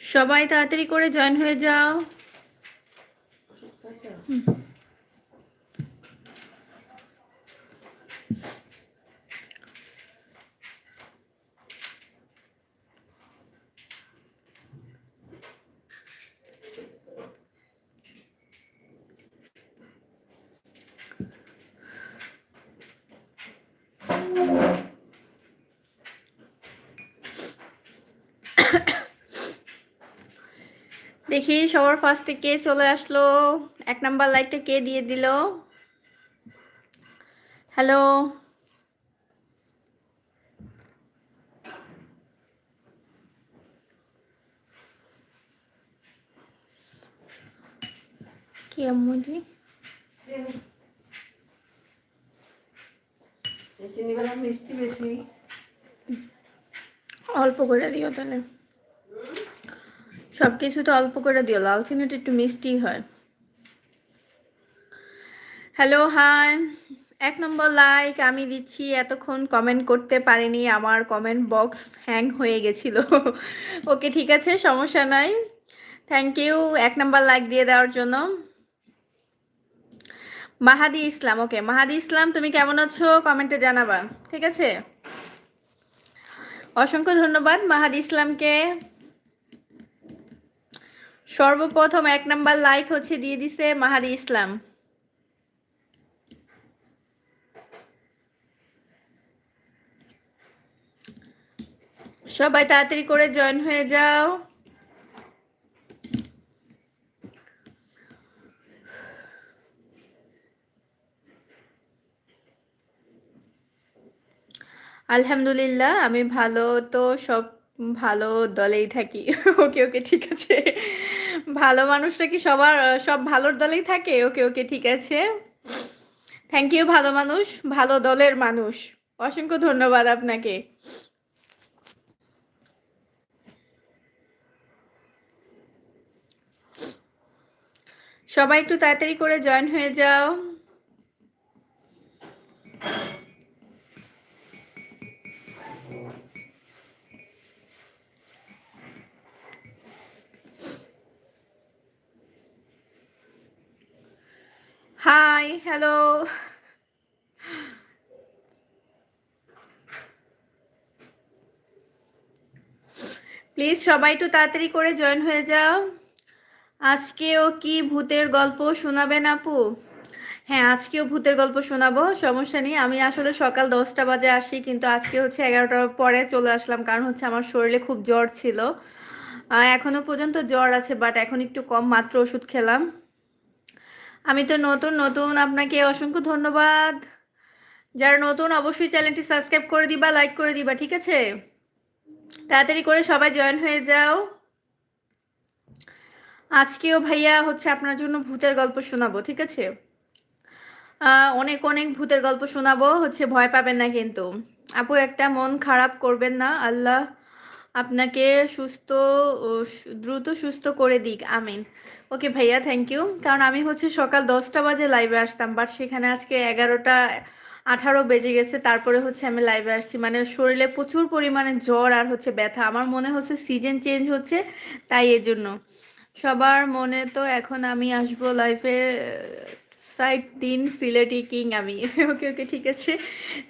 সবাই তাড়াতাড়ি করে জয়েন হয়ে যাও। দেখি সবার ফার্স্টে কে চলে আসলো? এক নাম্বার লাইকটা কে দিয়ে দিল? হ্যালো কি আম্মুজি অল্প করে দিও তাহলে। সব কিছু তো অল্প করে দিও লাল চিনিটা একটু মিষ্টি হয়। হ্যালো হাই এক নম্বর লাইক আমি দিচ্ছি, এতক্ষণ কমেন্ট করতে পারিনি, আমার কমেন্ট বক্স হ্যাং হয়ে গেছিল। ওকে ঠিক আছে, সমস্যা নাই। থ্যাংক ইউ এক নম্বর লাইক দিয়ে দেওয়ার জন্য। মাহাদি ইসলাম ওকে মাহাদি ইসলাম, তুমি কেমন আছো? কমেন্টে জানাবা, ঠিক আছে? অসংখ্য ধন্যবাদ মাহাদি ইসলামকে। সর্বপ্রথম এক নাম্বার লাইক হচ্ছে দিয়ে দিছে মাহাদি ইসলাম। সবাই তাড়াতাড়ি করে জয়েন হয়ে যাও। আলহামদুলিল্লাহ, আমি ভালো, তো সব ভালো দলেই থাকি। ওকে ওকে, ঠিক আছে। ভালো মানুষটা কি সবার সব ভালোর দলেই থাকে? ওকে ওকে, ঠিক আছে। থ্যাংক ইউ ভালো মানুষ, ভালো দলের মানুষ। অসংখ্য ধন্যবাদ আপনাকে। সবাই একটু তাড়াতাড়ি করে জয়েন হয়ে যাও। হাই হ্যালো প্লিজ সবাই একটু তাড়াতাড়ি করে জয়েন হয়ে যাও। আজকেও কি ভূতের গল্প শোনাবেন আপু? হ্যাঁ আজকেও ভূতের গল্প শোনাবো, সমস্যা নেই। আমি আসলে সকাল দশটা বাজে আসি, কিন্তু আজকে হচ্ছে এগারোটার পরে চলে আসলাম, কারণ হচ্ছে আমার শরীরে খুব জ্বর ছিল। এখনও পর্যন্ত জ্বর আছে বাট এখন একটু কম, মাত্র ওষুধ খেলাম। আমি তো নতুন নতুন, আপনাকে অসংখ্য ধন্যবাদ। যারা নতুন, অবশ্যই চ্যানেলটি সাবস্ক্রাইব করে দিবা, লাইক করে দিবা, ঠিক আছে? তাড়াতাড়ি করে সবাই জয়েন হয়ে যাও। আজকেও ভাইয়া হচ্ছে আপনার জন্য ভূতের গল্প শোনাবো, ঠিক আছে? অনেক অনেক ভূতের গল্প শোনাবো, হচ্ছে ভয় পাবেন না কিন্তু। আপু, একটা মন খারাপ করবেন না, আল্লাহ আপনাকে সুস্থ দ্রুত সুস্থ করে দিক, আমিন। ওকে ভাইয়া থ্যাংক ইউ কারণ আমি হচ্ছে সকাল দশটা বাজে লাইভে আসতাম বাট সেখানে আজকে এগারোটা আঠারো বেজে গেছে, তারপরে হচ্ছে আমি লাইভে আসছি। মানে শরীরে প্রচুর পরিমাণে জ্বর আর হচ্ছে ব্যথা। আমার মনে হচ্ছে সিজন চেঞ্জ হচ্ছে, তাই এর জন্য সবার মনে তো এখন আমি আসব লাইফে সাইড দিন সিলেটি কিং আমি। ওকে ওকে ঠিক আছে।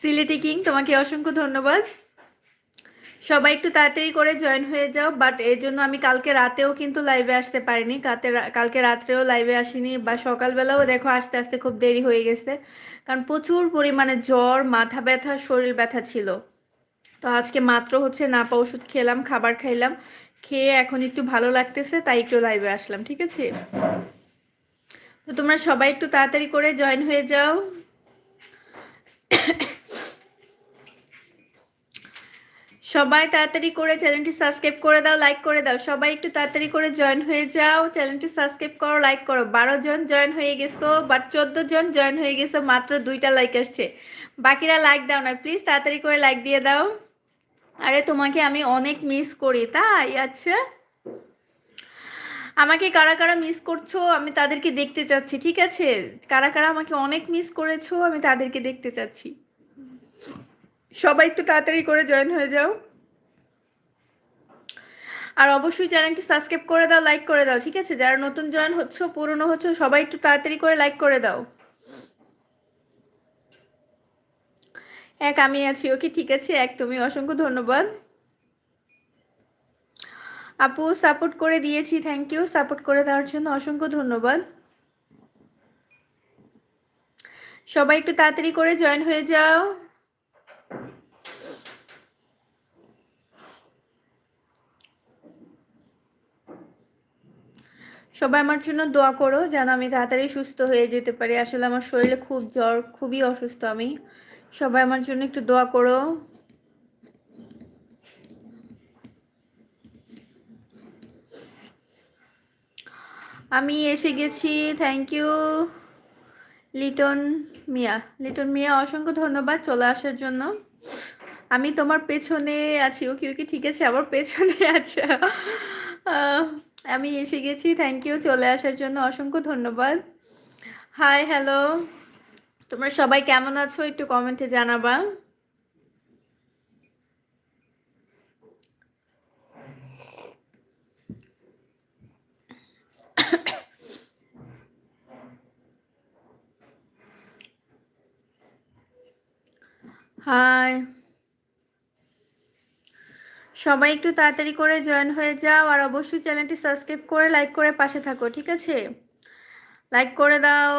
সিলেটি কিং, তোমাকে অসংখ্য ধন্যবাদ। সবাই একটু তাড়াতাড়ি করে জয়েন হয়ে যাও বাট এর জন্য আমি কালকে রাতেও কিন্তু লাইভে আসতে পারিনি। কাতে কালকে রাত্রেও লাইভে আসিনি বা সকালবেলাও দেখো আস্তে আস্তে খুব দেরি হয়ে গেছে। কারণ প্রচুর পরিমাণে জ্বর, মাথা ব্যথা, শরীর ব্যথা ছিল। তো আজকে মাত্র হচ্ছে নাপা ওষুধ খেলাম, খাবার খাইলাম, খেয়ে এখন একটু ভালো লাগতেছে, তাই একটু লাইভে আসলাম, ঠিক আছে? তো তোমরা সবাই একটু তাড়াতাড়ি করে জয়েন হয়ে যাও। সবাই তাড়াতাড়ি করে চ্যানেলটি সাবস্ক্রাইব করে দাও লাইক করে দাও। সবাই একটু তাড়াতাড়ি করে জয়েন হয়ে যাও। চ্যানেলটি সাবস্ক্রাইব করো লাইক করো। বারো জন জয়েন হয়ে গেছো বাট চোদ্দ জন জয়েন হয়ে গেছো, মাত্র দুইটা লাইক আসছে। বাকিরা লাইক দাও না। প্লিজ তাড়াতাড়ি করে লাইক দিয়ে দাও। আরে তোমাকে আমি অনেক মিস করি, তাই? আচ্ছা। আমাকে কারা কারা মিস করছ, আমি তাদেরকে দেখতে চাচ্ছি, ঠিক আছে? কারা কারা আমাকে অনেক মিস করেছ, আমি তাদেরকে দেখতে চাচ্ছি। সবাই একটু তাড়াতাড়ি করে জয়েন হয়ে যাও। আর অবশ্যই চ্যানেলটি সাবস্ক্রাইব করে দাও লাইক করে দাও, ঠিক আছে? যারা নতুন জয়েন হচ্ছে, পুরনো হচ্ছে, সবাই একটু তাড়াতাড়ি করে লাইক করে দাও। এক, আমি আছি, ওকে ঠিক আছে? এক, তুমি অসংখ্য ধন্যবাদ। আপু সাপোর্ট করে দিয়েছি থ্যাংক ইউ সাপোর্ট করে দেওয়ার জন্য অসংখ্য ধন্যবাদ। সবাই একটু তাড়াতাড়ি করে জয়েন হয়ে যাও। সবাই আমার জন্য দোয়া করো যেন আমি তাড়াতাড়ি সুস্থ হয়ে যেতে পারি। আসলে আমার শরীরে খুব জ্বর, খুবই অসুস্থ আমি। সবাই আমার জন্য একটু দোয়া করো। আমি এসে গেছি। Thank you Liton Mia. Liton Mia, অসংখ্য ধন্যবাদ চলে আসার জন্য। আমি তোমার পেছনে আছি। ওকে কি ঠিক আছে? আবার পেছনে আছে। আমি এসে গেছি থ্যাংক ইউ চলে আসার জন্য অসংখ্য ধন্যবাদ। হাই হ্যালো তোমরা সবাই কেমন আছো একটু কমেন্টে জানাবা। হাই সবাই একটু তাড়াতাড়ি করে জয়েন হয়ে যাও আর অবশ্যই চ্যানেলটি সাবস্ক্রাইব করে লাইক করে পাশে থাকো, ঠিক আছে? লাইক করে দাও।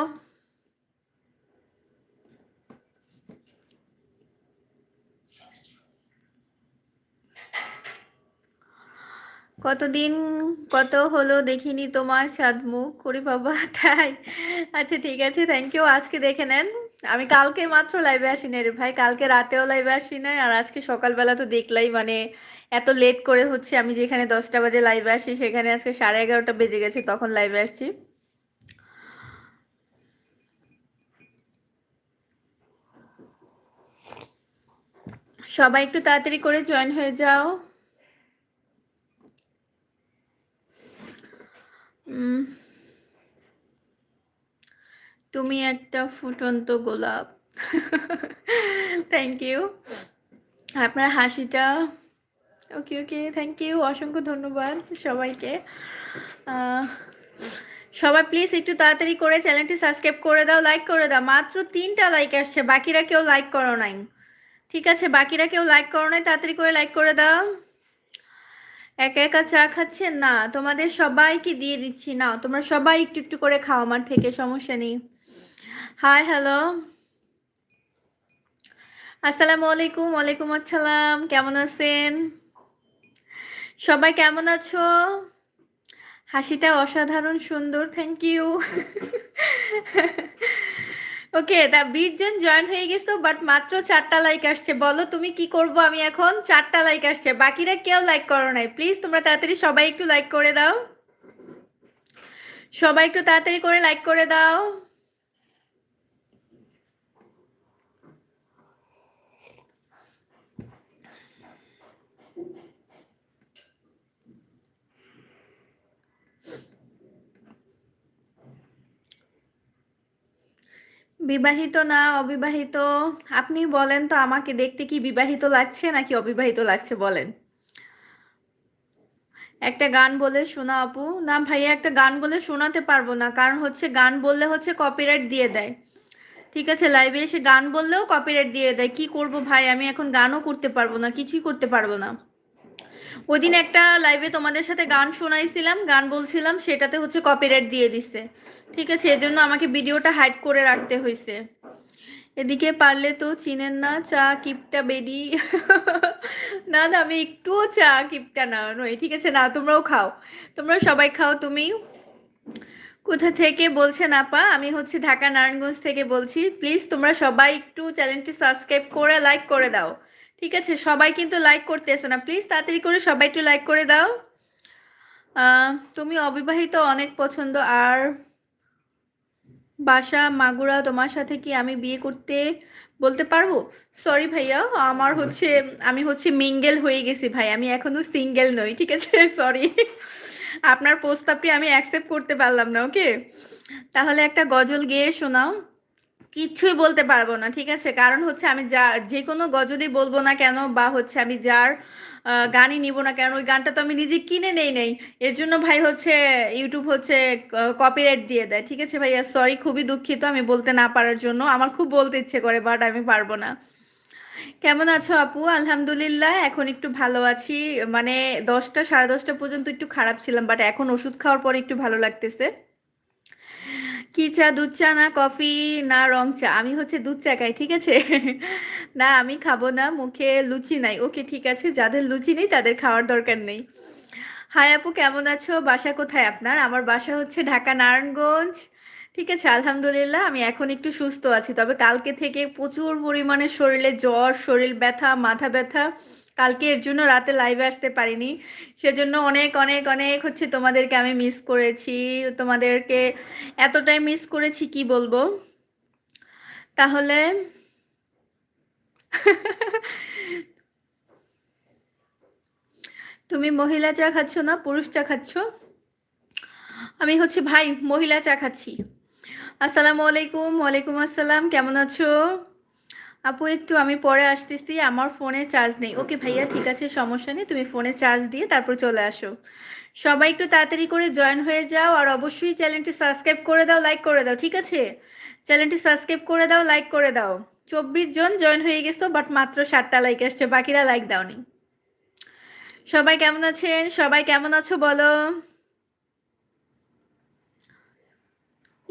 কতদিন, কত হলো দেখিনি তোমার চাঁদ মুখ? করি বাবা, তাই। আচ্ছা ঠিক আছে থ্যাংক ইউ আজকে দেখে নেন। আমি কালকে মাত্র লাইভে আসি রে ভাই কালকে রাতেও লাইভে আসি নাই আর আজকে সকালবেলা তো দেখলাই মানে এত লেট করে হচ্ছে আমি যেখানে দশটা বাজে লাইভে আসি সেখানে আজকে সাড়ে এগারোটা বেজে গেছে তখন লাইভে আসছি। সবাই একটু তাড়াতাড়ি করে জয়েন হয়ে যাও। উম, তুমি একটা ফুটন্ত গোলাপ। থ্যাংক ইউ আপনার হাসিটা ওকে ওকে থ্যাংক ইউ অসংখ্য ধন্যবাদ সবাইকে। সবাই প্লিজ একটু তাড়াতাড়ি করে চ্যানেলটি সাবস্ক্রাইব করে দাও লাইক করে দাও। মাত্র তিনটা লাইক আসছে, বাকিরা কেউ লাইক করো নাই। ঠিক আছে, বাকিরা কেউ লাইক করো নাই, তাড়াতাড়ি করে লাইক করে দাও। একা একা চা খাচ্ছেন? না, তোমাদের সবাইকে দিয়ে দিচ্ছি। না তোমরা সবাই একটু একটু করে খাও, আমার থেকে, সমস্যা নেই। হাই হ্যালো আসসালামু আলাইকুম ওয়ালাইকুম আসসালাম কেমন আছেন? সবাই কেমন আছো? হাসিটা অসাধারণ, সুন্দর থ্যাংক ইউ ওকে তা বিশ জন জয়েন হয়ে গেছো বাট মাত্র চারটা লাইক আসছে। বলো, তুমি কি করব আমি এখন? চারটা লাইক আসছে। বাকিরা কেউ লাইক করো নাই। প্লিজ তোমরা তাড়াতাড়ি সবাই একটু লাইক করে দাও। সবাই একটু তাড়াতাড়ি করে লাইক করে দাও। বিবাহিত না অবিবাহিত? আপনি বলেন তো আমাকে দেখতে কি বিবাহিত লাগছে নাকি অবিবাহিত লাগছে বলেন। একটা গান বলে শোনা আপু। না ভাইয়া, একটা গান বলে শোনাতে পারব না। কারণ হচ্ছে গান বললে হচ্ছে কপিরাইট দিয়ে দেয়। ঠিক আছে লাইভে এসে গান বললেও কপিরাইট দিয়ে দেয়। কি করব ভাই? আমি এখন গানও করতে পারব না, কিছুই করতে পারব না। ওই দিন একটা লাইভে তোমাদের সাথে গান শোনাইছিলাম, গান বলছিলাম, সেটাতে হচ্ছে কপিরাইট দিয়ে দিছে। ঠিক আছে, এজন্য আমাকে ভিডিওটা হাইড করে রাখতে হয়েছে এদিকে পারলে তো চিনেন না, চা কিপটা বেডি না না, আমি একটুও চা কিপটা না, নই, ঠিক আছে, না, তোমরাও খাও। তোমরা সবাই খাও, তুমি। কোথা থেকে বলছেন আপা? আমি হচ্ছে ঢাকা নারায়ণগঞ্জ থেকে বলছি। প্লিজ তোমরা সবাই একটু চ্যানেলটি সাবস্ক্রাইব করে লাইক করে দাও। ঠিক আছে, সবাই কিন্তু লাইক করতে না। প্লিজ তাড়াতাড়ি করে সবাই একটু লাইক করে দাও। তুমি অবিবাহিত অনেক পছন্দ। আর বাসা মাগুরা, তোমার সাথে কি আমি বিয়ে করতে বলতে পারব? সরি ভাইয়া, আমার হচ্ছে, আমি হচ্ছে মিঙ্গেল হয়ে গেছি ভাই। আমি এখনও সিঙ্গেল নই, ঠিক আছে? সরি আপনার প্রস্তাবটি আমি অ্যাকসেপ্ট করতে পারলাম না ওকে তাহলে একটা গজল গেয়ে শোনাও। কিচ্ছুই বলতে পারব না, ঠিক আছে? কারণ হচ্ছে আমি যা যে কোনো গজলই বলব না কেন বা হচ্ছে আমি যার গানই নিব না কেন, ওই গানটা তো আমি নিজে কিনে নেই নেই। এর জন্য ভাই হচ্ছে ইউটিউব হচ্ছে কপিরাইট দিয়ে দেয়, ঠিক আছে ভাইয়া? সরি খুবই দুঃখিত আমি বলতে না পারার জন্য। আমার খুব বলতে ইচ্ছে করে বাট আমি পারব না। কেমন আছো আপু? আলহামদুলিল্লাহ, এখন একটু ভালো আছি। মানে দশটা, সাড়ে দশটা পর্যন্ত একটু খারাপ ছিলাম বাট এখন ওষুধ খাওয়ার পরে একটু ভালো লাগতেছে। কি চা, দুধ চা, না কফি, না রং চা? আমি হচ্ছে দুধ চা খাই, ঠিক আছে? না, আমি খাব না, মুখে লুচি নাই। ওকে, ঠিক আছে, যাদের লুচি নেই, তাদের খাওয়ার দরকার নেই। হাই আপু, কেমন আছো? বাসা কোথায় আপনার? আমার বাসা হচ্ছে ঢাকা নারায়ণগঞ্জ। ঠিক আছে, আলহামদুলিল্লাহ, আমি এখন একটু সুস্থ আছি। তবে কালকে থেকে প্রচুর পরিমাণে শরীরে জ্বর, শরীর ব্যথা, মাথা ব্যথা। কালকে এর জন্য রাতে লাইভে আসতে পারিনি। সেজন্য অনেক অনেক অনেক হচ্ছে তোমাদেরকে আমি মিস করেছি। তোমাদেরকে এতটাই মিস করেছি কি বলব? তাহলে তুমি মহিলা চা খাচ্ছ না পুরুষ চা খাচ্ছ? আমি হচ্ছে ভাই, মহিলা চা খাচ্ছি। আসসালামু আলাইকুম, ওয়ালাইকুম আসসালাম, কেমন আছো? আপু, একটু আমি পরে আসতেছি, আমার ফোনে চার্জ নেই। ওকে ভাইয়া, ঠিক আছে, সমস্যা নেই, তুমি ফোনে চার্জ দিয়ে তারপর চলে আসো। সবাই একটু তাড়াতাড়ি করে জয়েন হয়ে যাও, আর অবশ্যই চ্যানেলটি সাবস্ক্রাইব করে দাও লাইক করে দাও, ঠিক আছে? চ্যানেলটি সাবস্ক্রাইব করে দাও লাইক করে দাও। চব্বিশ জন জয়েন হয়ে গেছো বাট মাত্র সাতটা লাইক আসছে, বাকিরা লাইক দাওনি। সবাই কেমন আছেন? সবাই কেমন আছো, বলো?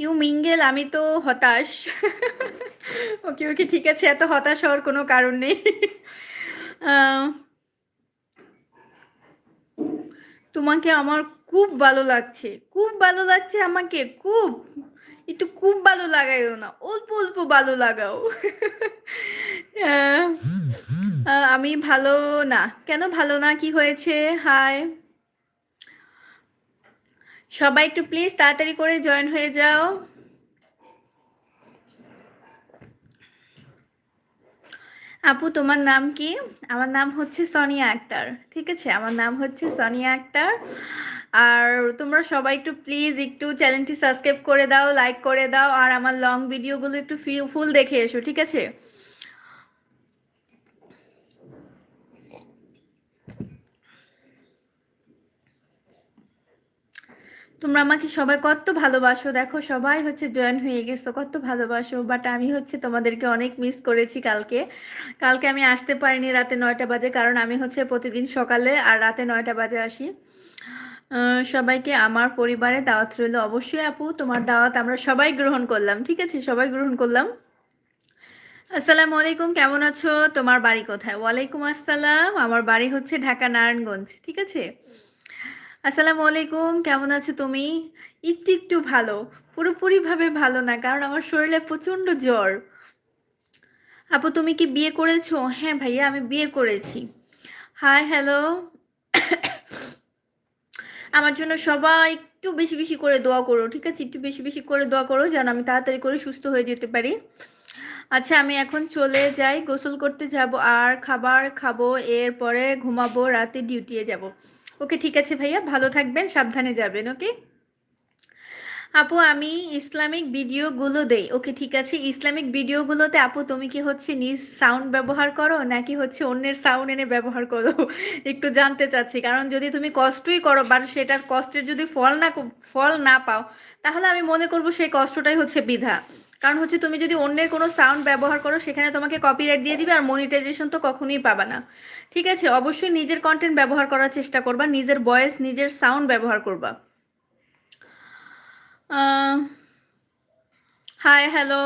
ইউ মিঙ্গেল, আমি তো হতাশ। ওকে ওকে, ঠিক আছে, এত হতাশ হওয়ার কোনো কারণ নেই। তোমাকে আমার খুব ভালো লাগছে, খুব ভালো লাগছে আমাকে, খুব। একটু খুব ভালো লাগাইও না, অল্প অল্প ভালো লাগাও। আমি ভালো না। কেন ভালো না? কি হয়েছে? হাই সবাই একটু প্লিজ তাড়াতাড়ি করে জয়েন হয়ে যাও। আপু, তোমার নাম কি? আমার নাম হচ্ছে সোনিয়া আক্তার, ঠিক আছে? আমার নাম হচ্ছে সোনিয়া আক্তার। আর তোমরা সবাই একটু প্লিজ একটু চ্যানেলটি সাবস্ক্রাইব করে দাও লাইক করে দাও, আর আমার লং ভিডিওগুলো একটু ফুল দেখে এসো, ঠিক আছে? তোমরা আমাকে সবাই কত ভালোবাসো। দেখো, সবাই হচ্ছে জয়েন হয়ে গেছো, কত ভালোবাসো। বাট আমি হচ্ছে তোমাদেরকে অনেক মিস করেছি কালকে। কালকে আমি আসতে পারিনি রাতে নয়টা বাজে, কারণ আমি হচ্ছে প্রতিদিন সকালে আর রাতে নয়টা বাজে আসি। সবাইকে আমার পরিবারে দাওয়াত রইল। অবশ্যই আপু, তোমার দাওয়াত আমরা সবাই গ্রহণ করলাম, ঠিক আছে? সবাই গ্রহণ করলাম। আসসালামু আলাইকুম, কেমন আছো? তোমার বাড়ি কোথায়? ওয়ালাইকুম আসসালাম, আমার বাড়ি হচ্ছে ঢাকা নারায়ণগঞ্জ, ঠিক আছে? আসসালামু আলাইকুম, কেমন আছো তুমি? একটু একটু ভালো পুরোপুরি ভাবে ভালো না, কারণ আমার শরীরে প্রচণ্ড জ্বর। আপু, তুমি কি বিয়ে করেছ? হ্যাঁ ভাইয়া, আমি বিয়ে করেছি। হাই হ্যালো আমার জন্য সবাই একটু বেশি বেশি করে দোয়া করো, ঠিক আছে? একটু বেশি বেশি করে দোয়া করো, যেন আমি তাড়াতাড়ি করে সুস্থ হয়ে যেতে পারি। আচ্ছা আমি এখন চলে যাই, গোসল করতে যাব, আর খাবার খাব, এরপরে ঘুমাবো, রাতে ডিউটিয়ে যাব। ওকে, ঠিক আছে ভাইয়া, ভালো থাকবেন, সাবধানে যাবেন, ওকে? আপু, আমি ইসলামিক ভিডিওগুলো দেই। ওকে, ঠিক আছে, ইসলামিক ভিডিওগুলোতে আপু, তুমি কি হচ্ছে নিজ সাউন্ড ব্যবহার করো, নাকি হচ্ছে অন্যের সাউন্ড এনে ব্যবহার করো? একটু জানতে চাচ্ছি, কারণ যদি তুমি কষ্টই করো, বা সেটার কষ্টের যদি ফল না ফল না পাও, তাহলে আমি মনে করব সেই কষ্টটাই হচ্ছে বিধা। কারণ হচ্ছে তুমি যদি অন্যের কোনো সাউন্ড ব্যবহার করো, সেখানে তোমাকে কপিরাইট দিয়ে দিবে, আর মনিটাইজেশন তো কখনোই পাবা না। ঠিক আছে, অবশ্যই নিজের কন্টেন্ট ব্যবহার করার চেষ্টা করবা, নিজের ভয়েস নিজের সাউন্ড ব্যবহার করবা। হাই হ্যালো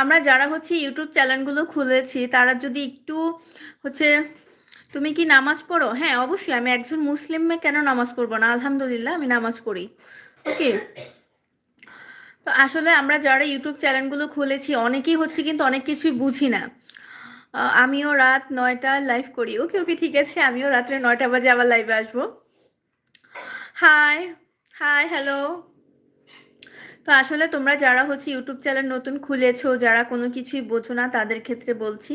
আমরা যারা হচ্ছে ইউটিউব চ্যানেলগুলো খুলেছি, তারা যদি একটু হচ্ছে, তুমি কি নামাজ পড়ো? হ্যাঁ অবশ্যই, আমি একজন মুসলিম কেন নামাজ পড়ব না? আলহামদুলিল্লাহ, আমি নামাজ পড়ি। ওকে তো আসলে আমরা যারা ইউটিউব চ্যানেলগুলো খুলেছি, অনেকেই হচ্ছে কিন্তু অনেক কিছুই বুঝি না। আমিও রাত নয়টা লাইভ করি। ওকে ওকে, ঠিক আছে, আমিও রাত্রে নয়টা বাজে আবার লাইভে আসব। হাই হাই হ্যালো তো আসলে তোমরা যারা হচ্ছে ইউটিউব চ্যানেল নতুন খুলেছো, যারা কোনো কিছুই বোঝো না, তাদের ক্ষেত্রে বলছি,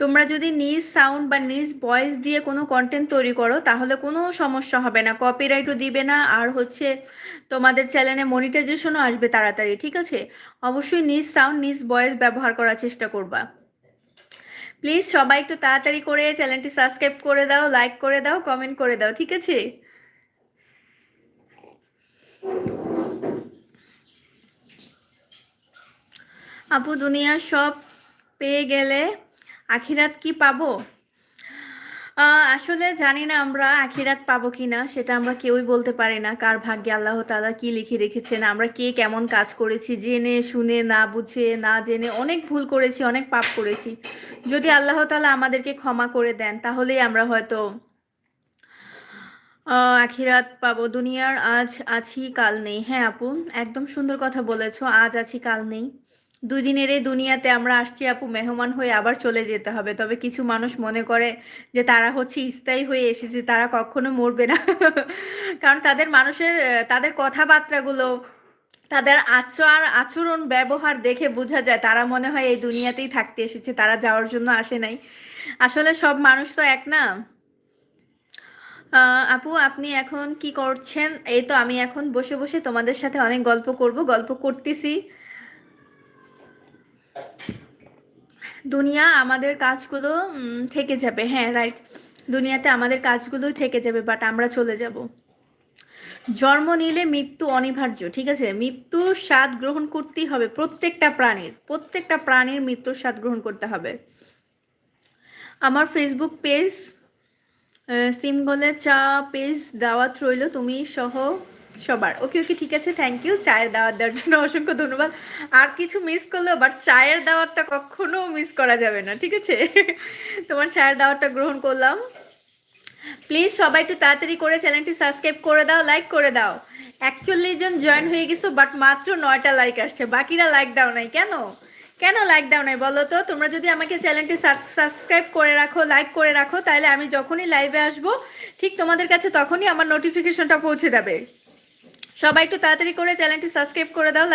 তোমরা যদি নিজ সাউন্ড বা নিজ ভয়েস দিয়ে কোনো কন্টেন্ট তৈরি করো, তাহলে কোনো সমস্যা হবে না। কপিরাইটও দিবে না, আর হচ্ছে তোমাদের চ্যানেলে মনিটাইজেশনও আসবে তাড়াতাড়ি, ঠিক আছে? অবশ্যই নিজ সাউন্ড নিজ ভয়েস ব্যবহার করার চেষ্টা করবা। প্লিজ সবাই একটু তাড়াতাড়ি করে চ্যানেলটি সাবস্ক্রাইব করে দাও লাইক করে দাও কমেন্ট করে দাও, ঠিক আছে? আপু দুনিয়ার সব পেয়ে গেলে আখিরাত কি পাবো? আসলে জানি না আমরা আখিরাত পাবো কি না সেটা আমরা কেউই বলতে পারি না। কার ভাগ্যে আল্লাহ তালা কি লিখে রেখেছেন, আমরা কে কেমন কাজ করেছি, জেনে, শুনে, না বুঝে, না জেনে অনেক ভুল করেছি, অনেক পাপ করেছি। যদি আল্লাহ তালা আমাদেরকে ক্ষমা করে দেন, তাহলেই আমরা হয়তো আখিরাত পাবো। দুনিয়ার আজ আছি, কাল নেই। হ্যাঁ আপু, একদম সুন্দর কথা বলেছ, আজ আছি, কাল নেই। দুই দিনের এই দুনিয়াতে আমরা আসছি, আপু, মেহমান হয়ে আবার চলে যেতে হবে। তবে কিছু মানুষ মনে করে যে তারা হচ্ছে স্থায়ী হয়ে এসেছে, তারা কখনো মরবে না। কারণ তাদের মানুষের তাদের কথাবার্তাগুলো, তাদের আচার, আচরণ, ব্যবহার দেখে বোঝা যায়। তারা মনে হয় এই দুনিয়াতেই থাকতে এসেছে, তারা যাওয়ার জন্য আসে নাই। আসলে সব মানুষ তো এক না? আপু, আপনি এখন কি করছেন? এই তো আমি এখন বসে বসে তোমাদের সাথে অনেক গল্প করব। গল্প করতেছি। দুনিয়া আমাদের কাজগুলো থেকে যাবে। হ্যাঁ রাইট দুনিয়াতে আমাদের কাজগুলো থেকে যাবে বাট আমরা চলে যাব। জন্ম নিলে মৃত্যু অনিবার্য, ঠিক আছে? মৃত্যুর স্বাদ গ্রহণ করতেই হবে প্রত্যেকটা প্রাণীর। প্রত্যেকটা প্রাণীর মৃত্যুর স্বাদ গ্রহণ করতে হবে। আমার ফেসবুক পেজ সিমগলের চা পেজ দাওয়াত রইল, তুমি সহ সবার। ওকে ওকে, ঠিক আছে থ্যাংক ইউ চায়ের দাওয়াত দেওয়ার জন্য অসংখ্য ধন্যবাদ। আর কিছু মিস করলেও বাট চায়ের দাওয়াতটা কখনো মিস করা যাবে না, ঠিক আছে? তোমার চায়ের দাওয়াতটা গ্রহণ করলাম। প্লিজ সবাই একটু তাড়াতাড়ি করে চ্যানেলটি সাবস্ক্রাইব করে দাও লাইক করে দাও। একচল্লিশ জন জয়েন হয়ে গেছো বাট মাত্র নয়টা লাইক আসছে। বাকিরা লাইক দাও নাই, কেন? কেন লাইক দাও নাই বলো তো? তোমরা যদি আমাকে চ্যানেলটি সাবস্ক্রাইব করে রাখো লাইক করে রাখো, তাহলে আমি যখনই লাইভে আসব, ঠিক তোমাদের কাছে তখনই আমার নোটিফিকেশনটা পৌঁছে যাবে। সবাই একটু তাড়াতাড়ি করে চ্যানেলটি সাবস্ক্রাইব করে দাও লাইক